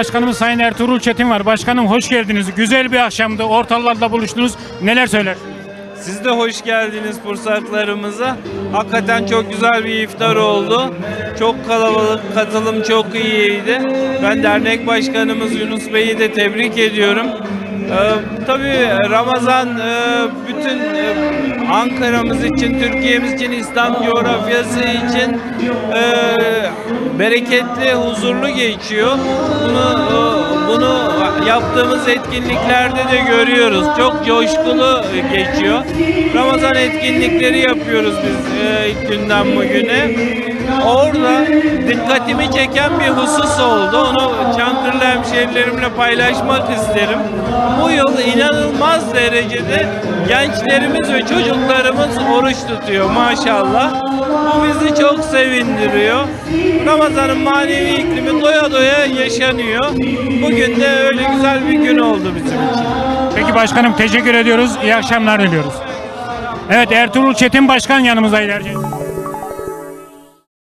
Başkanımız Sayın Ertuğrul Çetin var. Başkanım hoş geldiniz. Güzel bir akşamdı. Ortalarda buluştunuz. Neler söyler? Siz de hoş geldiniz fırsatlarımıza. Hakikaten çok güzel bir iftar oldu. Çok kalabalık, katılım çok iyiydi. Ben dernek başkanımız Yunus Bey'i de tebrik ediyorum. Ee, tabii Ramazan e, bütün e, Ankara'mız için, Türkiye'miz için, İslam coğrafyası için e, bereketli, huzurlu geçiyor. Bunu bunu yaptığımız etkinliklerde de görüyoruz. Çok coşkulu geçiyor. Ramazan etkinlikleri yapıyoruz biz e, ilk günden bugüne. Orada dikkatimi çeken bir husus oldu. Onu Çankırılı hemşehrilerimle paylaşmak isterim. Bu yıl inanılmaz derecede gençlerimiz ve çocuklarımız oruç tutuyor maşallah. Bu bizi çok sevindiriyor. Ramazan'ın manevi iklimi doya doya yaşanıyor. Bugün de öyle güzel bir gün oldu bizim için. Peki başkanım teşekkür ediyoruz. İyi akşamlar diliyoruz. Evet Ertuğrul Çetin Başkan yanımızdaydı.